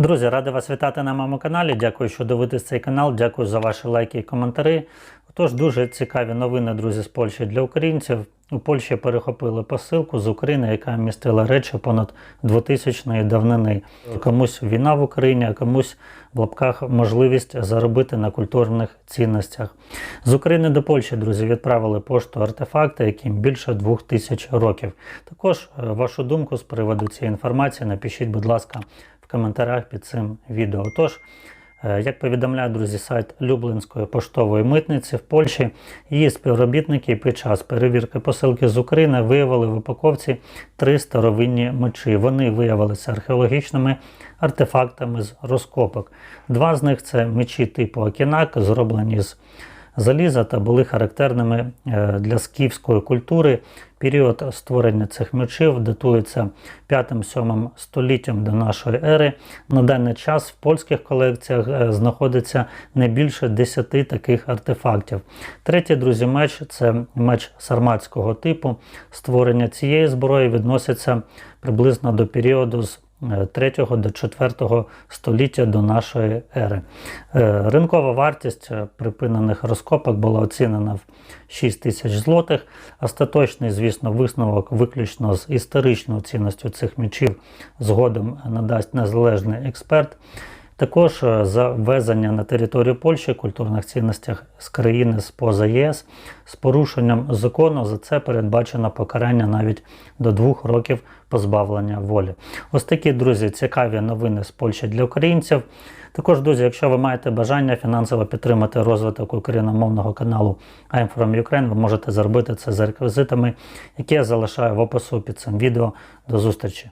Друзі, радий вас вітати на моєму каналі. Дякую, що дивитесь цей канал. Дякую за ваші лайки і коментарі. Отож, дуже цікаві новини, друзі, з Польщі для українців. У Польщі перехопили посилку з України, яка містила речі понад 2000-ї давнини. Комусь війна в Україні, а комусь в лапках можливість заробити на культурних цінностях. З України до Польщі, друзі, відправили пошту артефакти, яким більше 2000 років. Також е, вашу думку з приводу цієї інформації напишіть, будь ласка, коментарях під цим відео. Тож, е, як повідомляє друзі, сайт Люблинської поштової митниці в Польщі, її співробітники під час перевірки посилки з України виявили в упаковці три старовинні мечі. Вони виявилися археологічними артефактами з розкопок. Два з них це мечі типу Акінак, зроблені з заліза та були характерними е, для скіфської культури. Період створення цих мечів датується 5-7 століттям до нашої ери. На даний час в польських колекціях е, знаходиться не більше 10 таких артефактів. Третій, друзі, меч це меч сарматського типу. Створення цієї зброї відноситься приблизно до періоду з 3 до 4 століття до нашої ери. Е, Ринкова вартість е, припинених розкопок була оцінена в 6 тисяч злотих. Остаточний, звісно, висновок виключно з історичною цінністю цих мічів згодом надасть незалежний експерт. Також е, за ввезення на територію Польщі культурних цінностях з країни з-поза ЄС з порушенням закону за це передбачено покарання навіть до двох років позбавлення волі. Ось такі, друзі, цікаві новини з Польщі для українців. Також, друзі, якщо ви маєте бажання фінансово підтримати розвиток україномовного каналу I'm from Ukraine, ви можете зробити це за реквізитами, які я залишаю в опису під цим відео. До зустрічі!